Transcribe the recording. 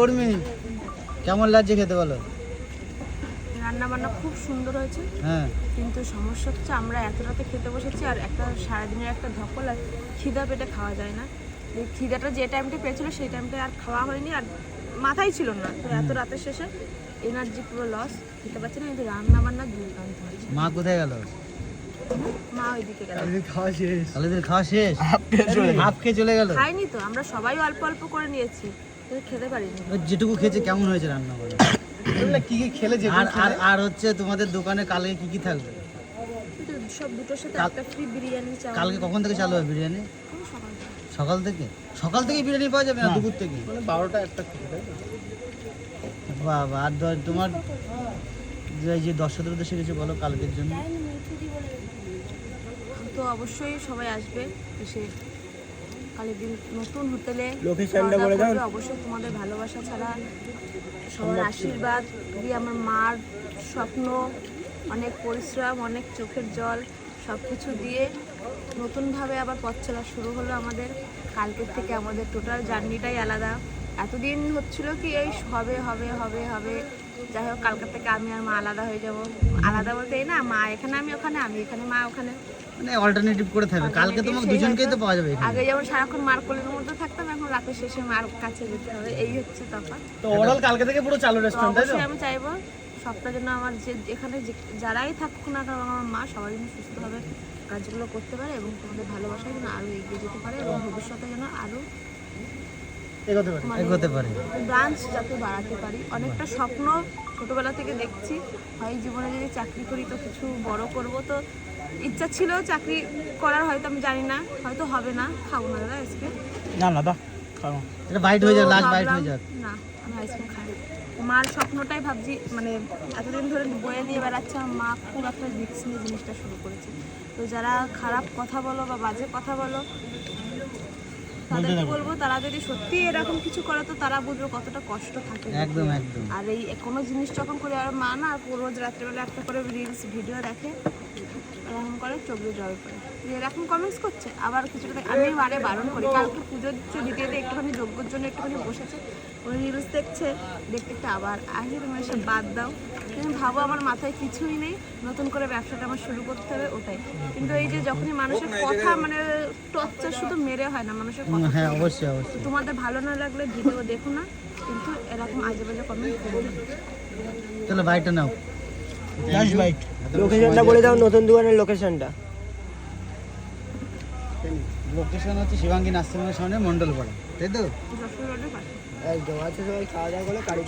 কর্মী কেমন লাগছে খেতে বলো? রান্না বান্না খুব সুন্দর হয়েছে। হ্যাঁ। কিন্তু সমস্যা হচ্ছে আমরা এত রাতে খেতে বসেছি আর একটা সারাদিনের একটা ধকল আর খিদা পেটে খাওয়া যায় না। এই খিদাটা যে টাইমটা পেয়েছিল সেই টাইমটা আর খাওয়া হয়নি আর মাথায় ছিল না। তো এত রাতের শেষে এনার্জি পুরো লস খেতে পারছি না কিন্তু রান্না বান্না দুর্দান্ত হয়েছে। মা কোথায় গেল? মা ওইদিকে গেল। খাওয়া শেষ। খাওয়া শেষ? খেয়ে চলে গেল? খাইনি তো আমরা সবাই অল্প অল্প করে নিয়েছি। খেতে পারিনি। যেটুকু খেয়েছে কেমন হয়েছে রান্না বান্না কি কি খেলে যে আর আর আর হচ্ছে তোমাদের দোকানে কালকে কি কি থাকবে? সব দুটোর সাথে একটা ফ্রি বিরিয়ানি চাও কালকে কখন থেকে চালু হবে বিরিয়ানি? সকাল থেকে। সকাল থেকে? বিরিয়ানি পাওয়া যাবে না দুপুর থেকে? মানে বারোটা একটা থেকে বাবা আর তোমার যে- যে দর্শকদের উদ্দেশ্যে কিছু বলো কালকের জন্য। তো অবশ্যই সবাই আসবে এসে কালের দিন নতুন হোটেলে Location-টা বলে দাও। অবশ্যই তোমাদের ভালোবাসা ছাড়া সবার আশীর্বাদ। দিয়ে আমার মার স্বপ্ন অনেক পরিশ্রম অনেক চোখের জল সব কিছু দিয়ে নতুনভাবে আবার পথ চলা শুরু হলো আমাদের। কালকের থেকে আমাদের টোটাল জার্নিটাই আলাদা। এতদিন হচ্ছিল কি এই হবে হবে হবে হবে যাই হোক কালকের থেকে আমি আর মা আলাদা হয়ে যাব। আলাদা বলতে এই না মা এখানে আমি ওখানে আমি এখানে মা ওখানে। মানে অল্টারনেটিভ করে থাকবে। কালকে তোমাকে দুজনকেই তো পাওয়া যাবে আগে যেমন সারাক্ষণ মার কোলের মধ্যে থাকতাম এখন রাতের শেষে মার কাছে যেতে হবে। এই হচ্ছে তফাৎ তো ওভারঅল কালকে থেকে পুরো চালু রেস্টুরেন্ট তাই তো? আমি চাইব সবটার জন্য আমার যে এখানে যারাই থাকুক না কেন আমার মা সবাই যেন সুস্থভাবে কাজগুলো করতে পারে এবং তোমাদের ভালোবাসা যেন আরও এগিয়ে যেতে পারে এবং ভবিষ্যতে যেন আরও এগোতে পারি এগোতে পারে। ব্রাঞ্চ যাতে বাড়াতে পারি। অনেকটা স্বপ্ন ছোটবেলা থেকে দেখছি। হয় জীবনে যদি চাকরি করি তো কিছু বড় করব তো ইচ্ছা ছিল চাকরি করার হয়তো আমি জানি না হয়তো হবে না খাব না দাদা আজকে। না না দা খাও এটা বাইট হয়ে যাক লাস্ট বাইট হয়ে যাক না আমি আইসক্রিম খাই। মার স্বপ্নটাই ভাবছি মানে এতদিন ধরে বয়ে দিয়ে বেড়াচ্ছে আমার মা খুব একটা রিক্স নিয়ে জিনিসটা শুরু করেছে। তো যারা খারাপ কথা বলো বা বাজে কথা বলো তাদেরকে বলব তারা যদি সত্যি এরকম কিছু করে তো তারা বুঝবে কতটা কষ্ট থাকে। একদম একদম। আর এই কোনো জিনিস যখন করে আর মা না রোজ রাত্রেবেলা একটা করে রিলস ভিডিও দেখে। করে চোখ দিয়ে জল পড়ে এরকম কমেন্টস করছে আবার কিছুটা আমি বারে বারণ করি। কালকে পুজোর যে দিতে দিতে একটুখানি যজ্ঞর জন্য একটুখানি বসেছে ওই রিলস দেখছে দেখতে দেখতে আবার আসি তুমি এসব বাদ দাও। তুমি ভাবো আমার মাথায় কিছুই নেই নতুন করে ব্যবসাটা আমার শুরু করতে হবে ওটাই। কিন্তু এই যে যখনই মানুষের কথা মানে টর্চার শুধু মেরে হয় না মানুষের কথা হ্যাঁ অবশ্যই অবশ্যই। তোমাদের ভালো না লাগলে ভিডিও দেখো না কিন্তু এরকম আজে বাজে কমেন্ট করো না। চলো বাইটটা নাও। লাস্ট বাইট লোকেশনটা বলে দাও নতুন দোকানের লোকেশনটা লোকেশন হচ্ছে শিবাঙ্গী নার্সিংহোমের সামনে মন্ডল পড়া তাই তো? একদম আচ্ছা সবাই খাওয়া দাওয়া করে গাড়ি